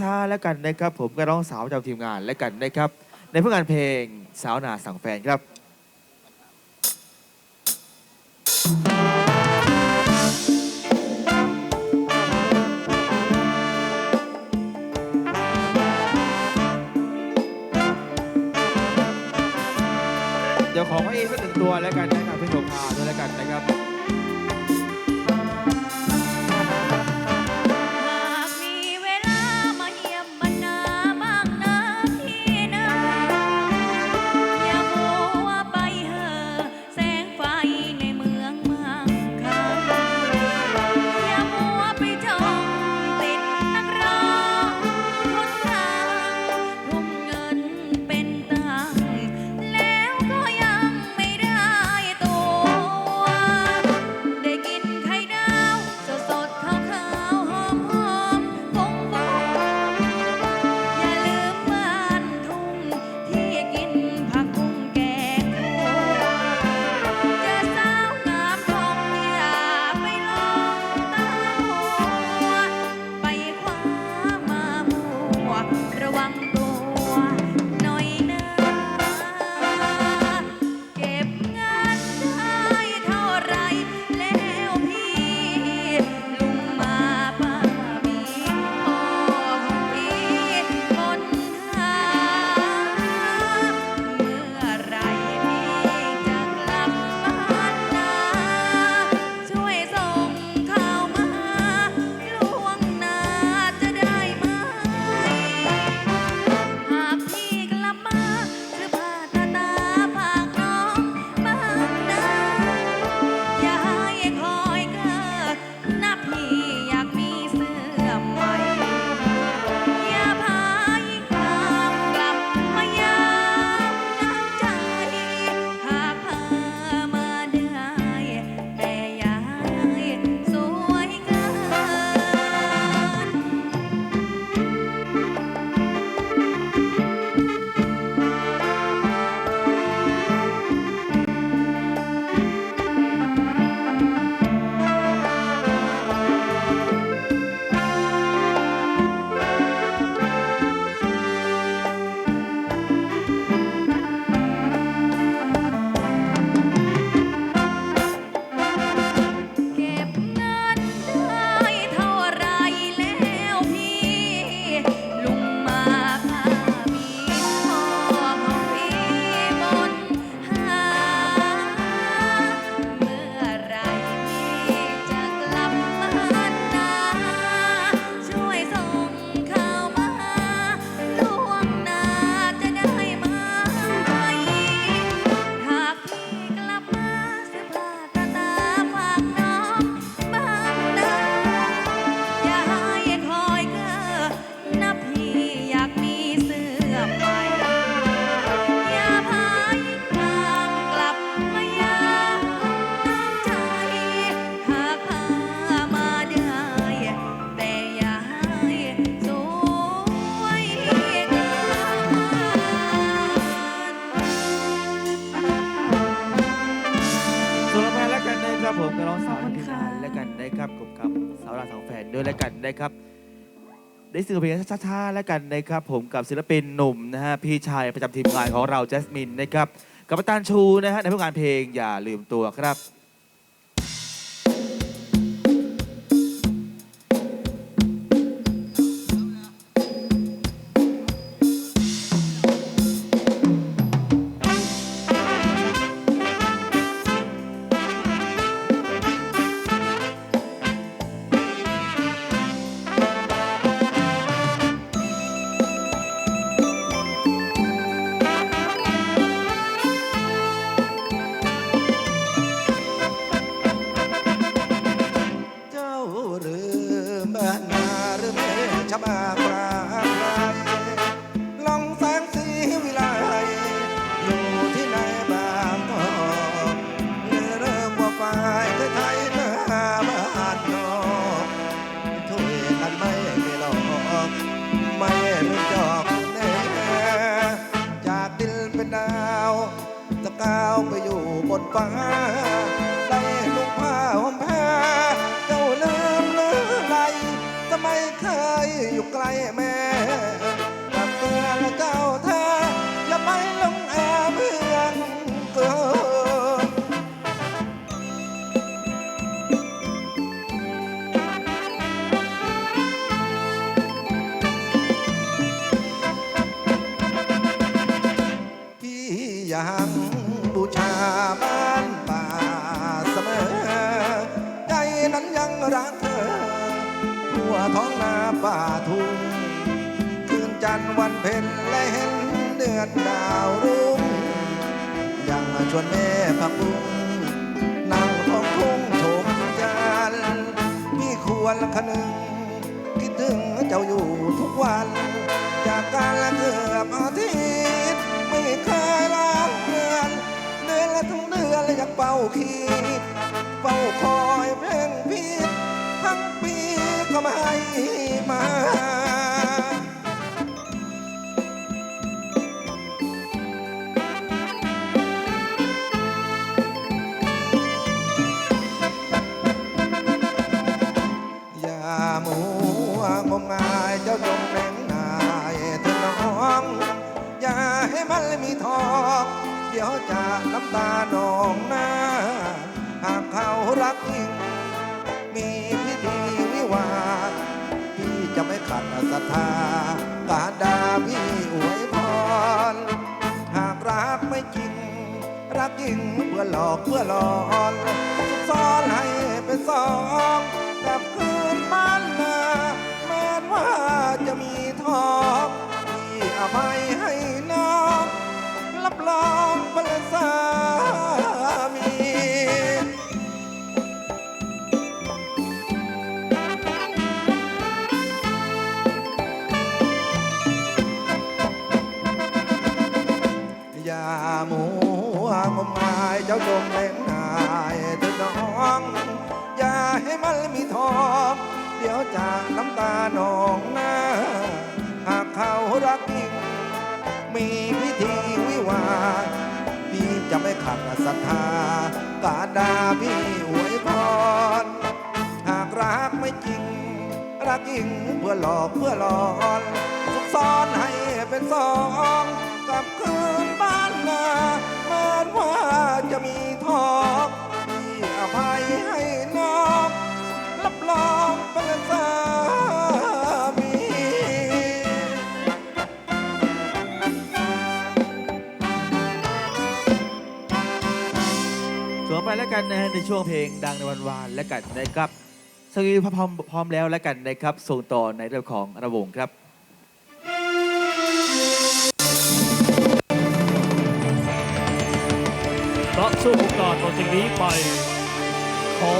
ช้าแล้วกันนะครับ ผมก็ร้องสาวจากทีมงานแล้วกันนะครับ ในผลงานเพลงสาวนาสั่งแฟนครับเดี๋ยวขอพระเอกสักหนึ่งตัวแล้วกันนะครับพี่สงครามด้วยแล้วกันนะครับ ระวังตัว ด้วยแล้วกันนะครับ ได้สื่อเพลงช้าๆแล้วกันนะครับ ผมกับศิลปินหนุ่มนะฮะพี่ชายประจำทีมงานของเราแจสมินนะครับกับตันชูนะฮะในผู้งานเพลงอย่าลืมตัวครับาวไปอยู่บนฟ้า รักเธอทั่วท้องนาป่าทุ่งคืนจันทร์วันเพ็ญและเห็นเดือนดาวรุ่งยังชวนแม่พักบุ้งนั่งท้องทุ่งชมจันทร์พี่ควรคนึงคิดถึงเจ้าอยู่ทุกวัน จากการเกือบอาทิตย์ไม่เคยลาเดือนเดือนละทั้งเดือนและอยากเป่าขีดเฝ้าคอยเพ่งพิษ ก็ไม่มา อย่ามัวงมงายเจ้าจงแรงนายเธอน้อง อย่าให้มันมีทอง เดี๋ยวจะน้ำตาหนองหน้า หากเขารักจริง หลอกเพื่อหลอนายเจ้าจงเล่นายเถิดน้อง อย่าให้มันมีทอง เดี๋ยวจะน้ำตาหนองหน้า หากเขารักจริง มีพิธีวิวาพี่จะไม่ขัดศรัทธากาดาพี่อวยพร หากรักไม่จริง รักจริงเพื่อหลอกเพื่อหลอนซุกซ้อนให้เป็นสองกลับคืนบ้าน อนว่าจะมีทองพี่อภัยให้น้องรับรองเป็นสามีสวมไปแล้วกันนะฮะในช่วงเพลงดังในวันวานและกันนะครับสกีพร้อมพร้อมแล้วแล้วกันนะครับส่งต่อในเรื่องของระวงครับ เพราะช่วโอกาสต่อจากนี้ไป ขอ